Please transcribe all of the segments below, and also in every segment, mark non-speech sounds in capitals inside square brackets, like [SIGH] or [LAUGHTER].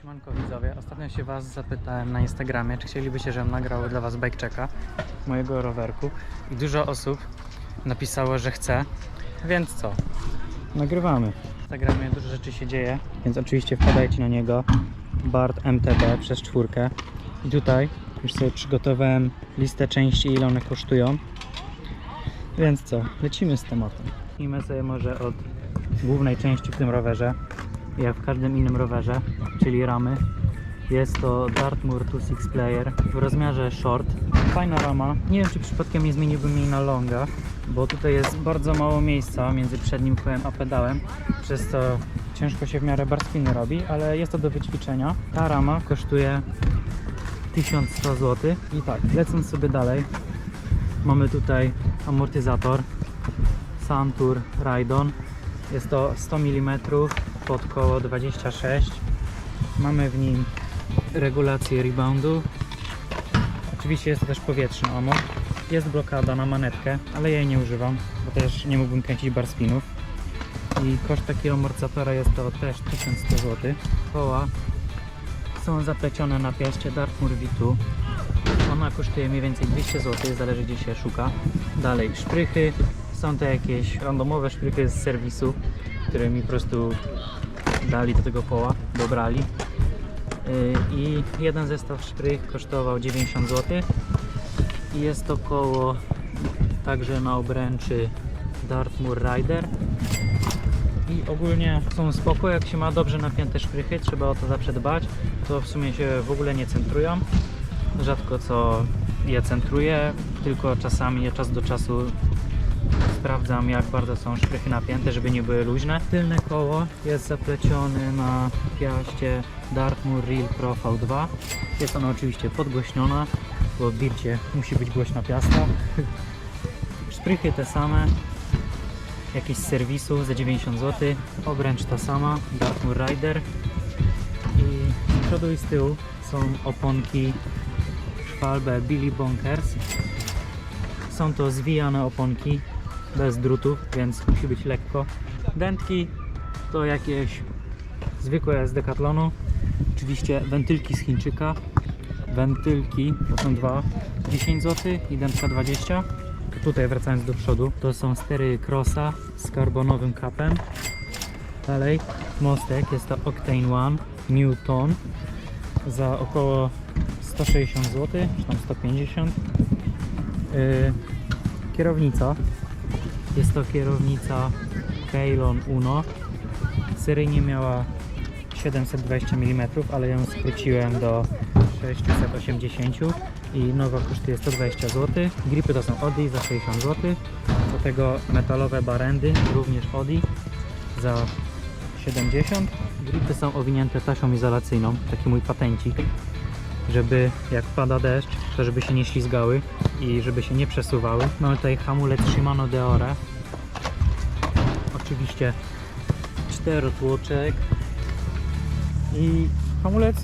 Siemanko widzowie, ostatnio się Was zapytałem na Instagramie, czy chcielibyście, żebym nagrał dla Was bike checka mojego rowerku. I dużo osób napisało, że chce, więc co? Nagrywamy. W Instagramie dużo rzeczy się dzieje, więc oczywiście wpadajcie na niego. Bart MTB przez czwórkę. I tutaj już sobie przygotowałem listę części, ile one kosztują. Więc co, lecimy z tematem. Zacznijmy sobie może od głównej części w tym rowerze, jak w każdym innym rowerze, czyli ramy. Jest to Dartmoor 2 Six Player w rozmiarze short. Fajna rama. Nie wiem, czy przypadkiem nie zmieniłbym jej na longa, bo tutaj jest bardzo mało miejsca między przednim kołem a pedałem, przez co ciężko się w miarę barspiny robi, ale jest to do wyćwiczenia. Ta rama kosztuje 1100 zł. I tak, lecąc sobie dalej, Mamy tutaj amortyzator Santur Raidon. Jest to 100 mm pod koło 26. Mamy w nim regulację reboundu. Oczywiście jest to też powietrzny amor. Jest blokada na manetkę, ale ja jej nie używam, bo też nie mógłbym kręcić bar spinów. I koszt takiego amortyzatora jest to też 1100 zł. Koła są zaplecione na piaście Dartmoor V2. Ona kosztuje mniej więcej 200 zł, zależy gdzie się szuka. Dalej szprychy. Są to jakieś randomowe szprychy z serwisu, które mi po prostu dali do tego koła, dobrali. Yy, I jeden zestaw szprych kosztował 90 zł. I jest to koło także na obręczy Dartmoor Rider. I ogólnie są spoko, jak się ma dobrze napięte szprychy, trzeba o to zawsze dbać. To w sumie się w ogóle nie centrują rzadko co je centruję, tylko czasami czas do czasu sprawdzam jak bardzo są szprychy napięte, żeby nie były luźne. Tylne koło jest zaplecione na piaście Dartmoor Real Pro V2. Jest ona oczywiście podgłośniona, bo w Dircie musi być głośna piasta. [LAUGHS] Szprychy te same, jakieś z serwisu za 90 zł, obręcz ta sama, Dartmoor Rider i z przodu i z tyłu są oponki Schwalbe Billy Bonkers. Są to zwijane oponki bez drutów, więc musi być lekko. Dętki to jakieś zwykłe z Decathlonu. Oczywiście wentylki z Chińczyka. Wentylki to są dwa, 10 zł i dętka 20. Tutaj wracając do przodu, to są stery Crossa z karbonowym kapem. Dalej mostek, jest to Octane One Newton za około 160 zł, czy tam 150. Yy, kierownica. Jest to kierownica Keylon Uno. Seryjnie miała 720 mm, ale ją skróciłem do 680 i nowa kosztuje 120 zł. Gripy to są Odi za 60 zł. Do tego metalowe barendy, również Odi za 70. Gripy są owinięte taśmą izolacyjną, taki mój patencik żeby jak pada deszcz, to żeby się nie ślizgały i żeby się nie przesuwały. Mamy tutaj hamulec Shimano Deore. Oczywiście czterotłoczek i hamulec,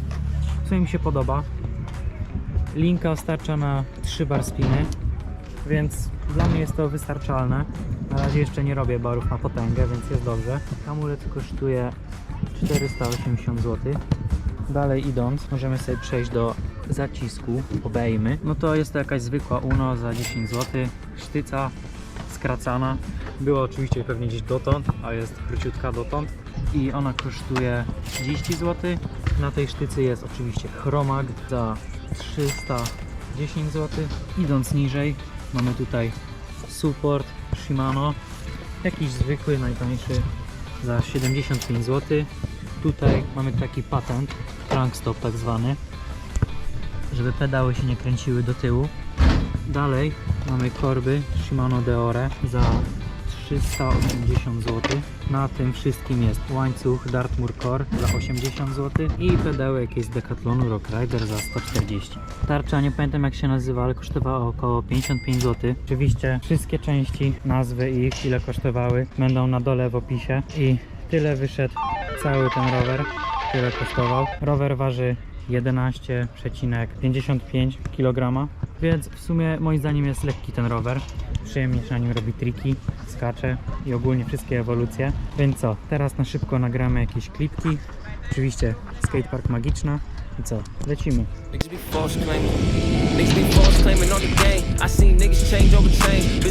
co mi się podoba. Linka starcza na 3 bar spiny, więc dla mnie jest to wystarczalne. Na razie jeszcze nie robię barów na potęgę, więc jest dobrze. Hamulec kosztuje 480 zł. Dalej idąc, możemy sobie przejść do zacisku obejmy. No to jest to jakaś zwykła Uno za 10 zł. Sztyca skracana. Była oczywiście pewnie gdzieś dotąd, a jest króciutka dotąd. I ona kosztuje 30 zł. Na tej sztycy jest oczywiście chromag za 310 zł. Idąc niżej mamy tutaj support Shimano. Jakiś zwykły, najtańszy za 75 zł. Tutaj mamy taki patent, crank stop tak zwany, żeby pedały się nie kręciły do tyłu. Dalej mamy korby Shimano Deore za 380 zł. Na tym wszystkim jest łańcuch Dartmoor Core za 80 zł i pedały jakieś z Decathlonu Rock Rider za 140. Tarcza nie pamiętam jak się nazywa, ale kosztowała około 55 zł. Oczywiście wszystkie części, nazwy ich, ile kosztowały będą na dole w opisie i tyle wyszedł cały ten rower, tyle kosztował. Rower waży 11,55 kg, więc w sumie moim zdaniem jest lekki ten rower. Przyjemnie się na nim robi triki, skacze i ogólnie wszystkie ewolucje. Więc co, teraz na szybko nagramy jakieś klipki. Oczywiście skatepark Magiczna. I co? Lecimy.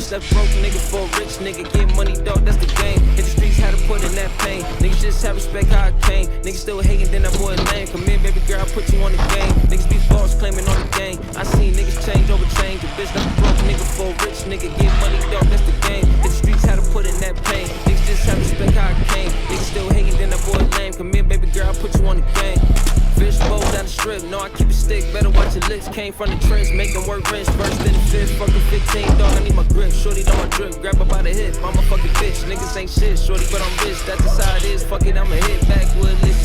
Bitch left broke nigga for a rich nigga. Get money, dog, that's the game. Hit the streets, had to put in that pain. Niggas just have respect how I came. Niggas still hating, then that boy name. Come here, baby girl, I put you on the game. Niggas be false claiming on the game. I seen niggas change over change. A bitch left broke nigga for a rich nigga. Get money, dog, that's the game. Hit the streets, had to put in that pain. Niggas just have respect how I came. Niggas still hating, then that boy name. Come here, baby girl, I put you on the game. Fish bowl down the strip, no, I keep it stick, better your lips. Came from the trench, making work rents. First in the fifth, fucking 15, dog, I need my grip. Shorty don't my drip, grab her by the hip. I'm a fucking bitch, niggas ain't shit, shorty, but I'm rich. That's just how it is, fuck it, I'ma hit backwood, list,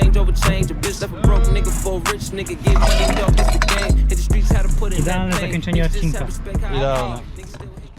change. How over change. A bitch left a broke nigga for a rich nigga, get that's the game. Hit the streets, had to put in Idealne that zakończenie odcinka. how Idealne.